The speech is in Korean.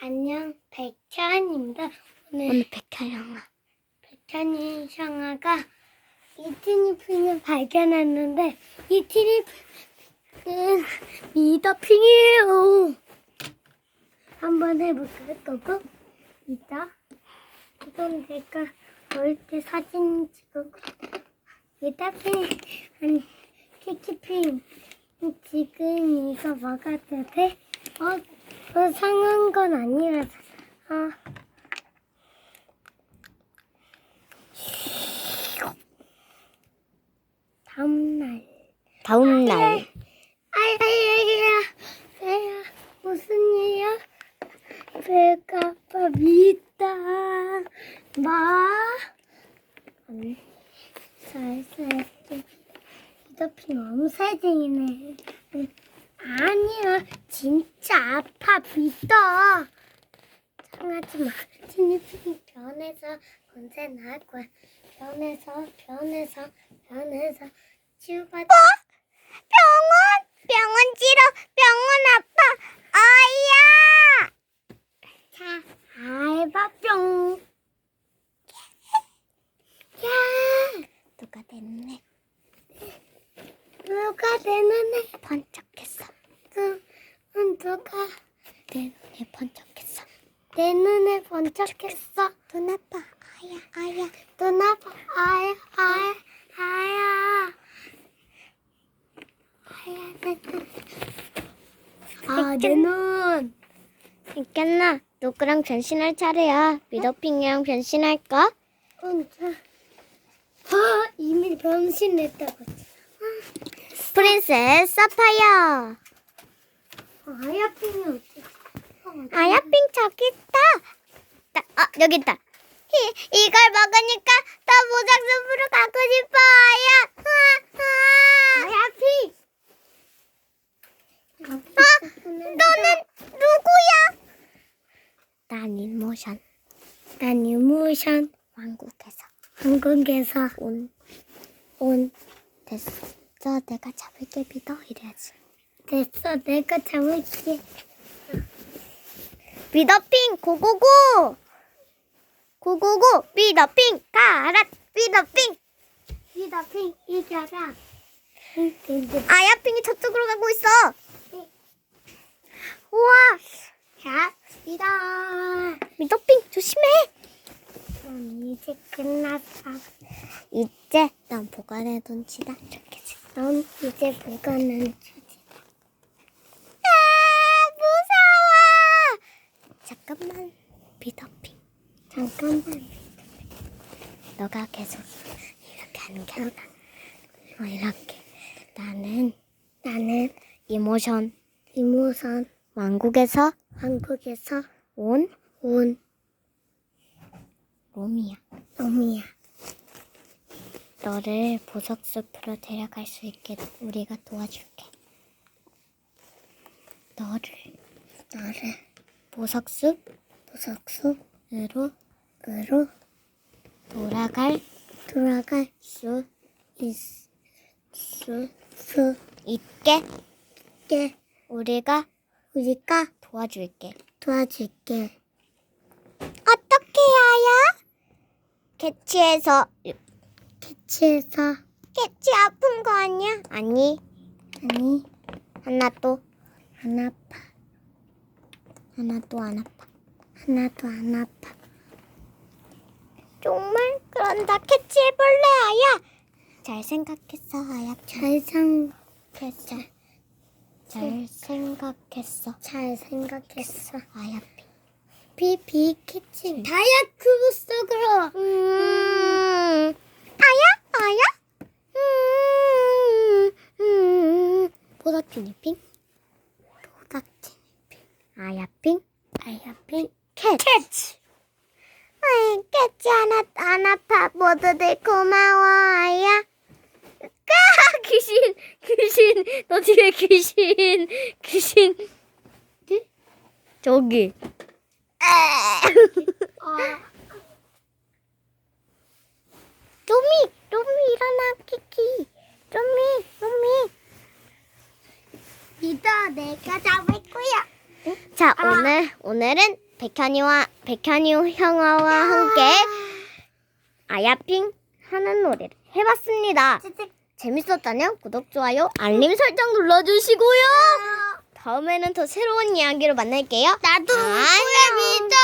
안녕, 백현입니다. 오늘 오늘 백현 영화. 백현이 형아가 이티니핑을 발견했는데 이티니핑은 미더핑이에요. 한번 해볼까요, 또고? 이따. 이건 내가 어릴 때 사진 찍고 미더핑, 아니, 키키핑. 지금 이거 돼? 어, 어 상한 건 아니라서. 아. 다음날. 다음 날. 아야야야, 배야, 무슨 일이야? 배가 아파 미다. 마. 아니, 살살게. 이더피 너무 살쟁이네. 아니야, 진짜 아파 미다. 상하지 마. 티니핑 변해서 언제 나을 거야. 변해서, 변해서, 변해서 치유받아. 병원! 병원 찌러! 병원 아파! 아야! 자, 알바뿅. 야, 누가 내 눈에 누가 번쩍했어. 그, 응, 누가 내 눈에 번쩍했어. 내 눈에 번쩍했어. 눈 아파. 아야, 아야. 눈 아파, 아야, 아야, 아야. 아야, 내 눈. 아, 내 눈. 있겠나? 누구랑 변신할 차례야. 미더핑이랑 변신할까? 응, 자. 아, 이미 변신했다고. 프린세스 사파이어. 아야핑이 어디? 아야핑 저기 있다. 나, 어, 여기 있다. 이, 이걸 먹으니까 더 무작습으로 가고 싶어, 아야. 아. 아야핑. 아, 너는 누구야? 난 인모션. 난 유모션 왕국에서 한국에서 온, 온, 됐어. 내가 잡을게 믿어. 이래야지. 됐어. 내가 잡을게. 미더핑 고고고! 고고고! 미더핑 가라! 미더핑! 히다핑 이겨라. 아야핑이 저쪽으로 가고 있어! 우와! 자, 이다. 미더핑 조심해! 넌 이제 끝났어. 이제 난 보관해 둔 지다. 이렇게 지- 넌 이제 주지. 아 무서워! 미더핑 잠깐만. 너가 계속 이렇게 하는 게 아니라 어, 이렇게 나는 나는 이모션 이모선 왕국에서 한국에서 온온 롬이야. 놈이야. 너를 보석숲으로 데려갈 수 있게 우리가 도와줄게. 너를 너를 보석숲으로 보석숲으로 으로 돌아갈 돌아갈 수 있, 수 수 있게 있게 우리가 우리가 도와줄게. 도와줄게. 어떻게 아야? 캐치해서 캐치해서 캐치 아픈 거 아니야? 아니 아니 하나 또 안 아파. 하나 또 안 아파. 하나도 안 아파. 정말 그런다 캐치해볼래 아야? 잘 생각했어 아야. 잘 생, 했어. 잘 생각했어. 잘 생각했어. 아야. 비비 캐치. 다이아큐브 속으로. 음. 아야? 아야? 음. 음. 보다티니핑? 보닥치니핑. 아야핑? 아야핑. 캐치. 캐치. 아이, 캐치 하나 안 아파. 모두들 고마워, 아야. 까! 귀신! 귀신! 너 뒤에 귀신! 귀신! 저기. 아, 로미! 로미 일어나, 키키! 로미! 로미! 믿어. 내가 잡을 거야. 자, 아. 오늘, 오늘은 백현이와 백현이 형아와 함께 아야핑 하는 노래를 해봤습니다. 재밌었다면 구독, 좋아요, 알림 설정 눌러주시고요. 다음에는 더 새로운 이야기로 만날게요. 나도 안녕. 믿어.